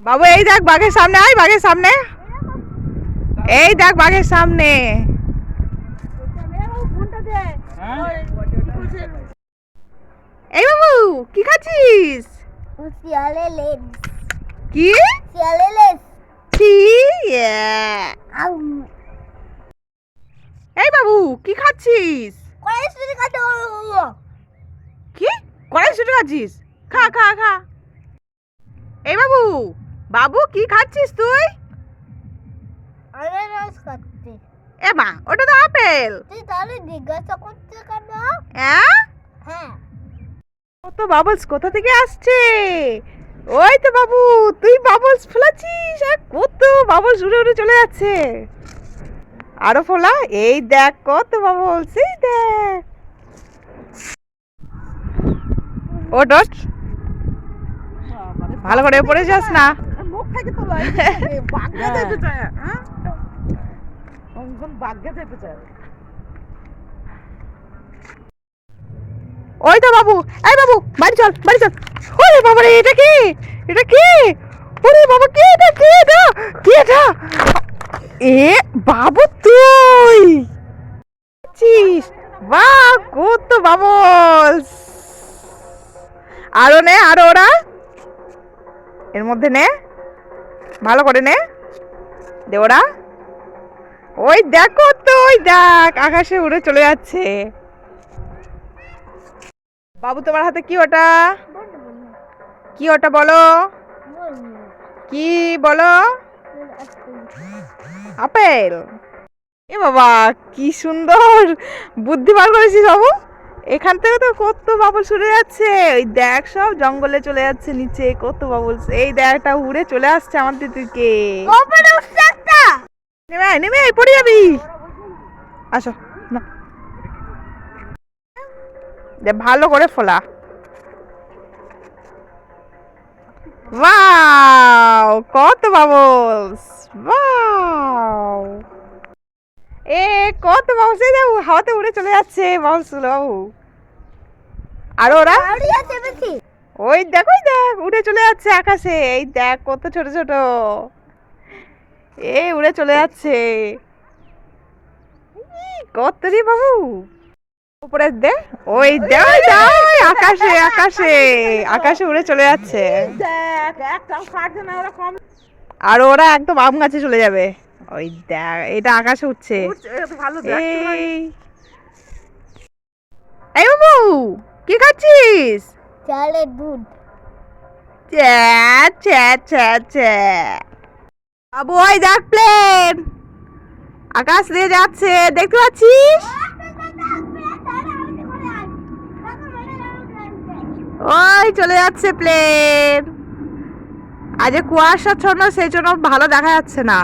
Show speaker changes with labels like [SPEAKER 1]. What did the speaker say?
[SPEAKER 1] বাবু এই দেখ বাঘের সামনে আয় বাঘের সামনে। এই দেখ বাঘের সামনে। এই বাবু কি খাচ্ছিস? কি? এই বাবু কি খাচ্ছিস? কি? কড়াইশুটি খাচ্ছিস? খা খা খা। এই বাবু বাবু কি খাচ্ছিস তুই?
[SPEAKER 2] আনারস খাচ্ছে।
[SPEAKER 1] এ মা ওটা তো আপেল।
[SPEAKER 2] তুই তাহলে জিজ্ঞাসা করতে কেন?
[SPEAKER 1] হ্যাঁ।
[SPEAKER 2] হ্যাঁ
[SPEAKER 1] কত বাবলস কোথা থেকে আসছে? ওই তো বাবু তুই বাবলস ফেলাচ্ছিস আর কত বাবলস উড়ে উড়ে চলে যাচ্ছে। আরও ফোলা এই দেখ কত বাবলস এই দেখ। ও ডট ভালো করে পড়ে যাস না।
[SPEAKER 3] থেকে তো বাগ্যা যাইতে চায় হ্যাঁ? অঙ্কন বাগ্যা যাইতে চায়?
[SPEAKER 1] ওই তো বাবু এই বাবু বাড়ি চল বাড়ি চল। ওরে বাবা রে এটা কি? এটা কি? ওরে বাবা কি এটা কি এটা? কি এটা? এ বাবু তুই! চিস বাহ কত বাবলস। আরও নে আরও ওরা। এর মধ্যে নে। ভালো করে নে। দেওরা ওই দেখো তো, ওই দেখ, আকাশে উড়ে চলে যাচ্ছে। বাবু, তোমার হাতে কি ওটা? কি ওটা বলো? কি বলো? আপেল। এ বাবা, কি সুন্দর। বুদ্ধি বার করেছিস বাবু। এখান থেকে তো কত বাবুল সরে যাচ্ছে। ওই দেখ সব জঙ্গলে চলে যাচ্ছে নিচে কত বাবুল। এই দেখটা উড়ে চলে আসছে আমাদের দিকে। নেমে আয়, নেমে আয়, পড়ে যাবি। আসো না। ভালো করে ফোলা। ওয়াও কত বাবলস ওয়াও। এ কত বাবলস এই দেখো হাওয়াতে উড়ে চলে যাচ্ছে বাবলস বাবু। আর ওরা? ওই দেখ ওই দেখ উড়ে চলে যাচ্ছে আকাশে। এই দেখ কত ছোট ছোট। এই উড়ে চলে যাচ্ছে। কত রে বাবু। উপরে দে ওই দে ওই দে, আকাশে আকাশে। আকাশে উড়ে চলে যাচ্ছে। আর ওরা একদম আম গাছে চলে যাবে। ওই দেখ এটা আকাশে উঠছে। এই। বাবু কি খাচ্ছিস?
[SPEAKER 2] চালের দুধ
[SPEAKER 1] চ্যা চ্যা চ্যা চ্যা বাবু ওই দেখ প্লেন। আকাশ দিয়ে যাচ্ছে দেখতে পাচ্ছিস? ওই চলে যাচ্ছে প্লেন। আজ কুয়াশাচ্ছন্ন সেই জন্য ভালো দেখা যাচ্ছে না।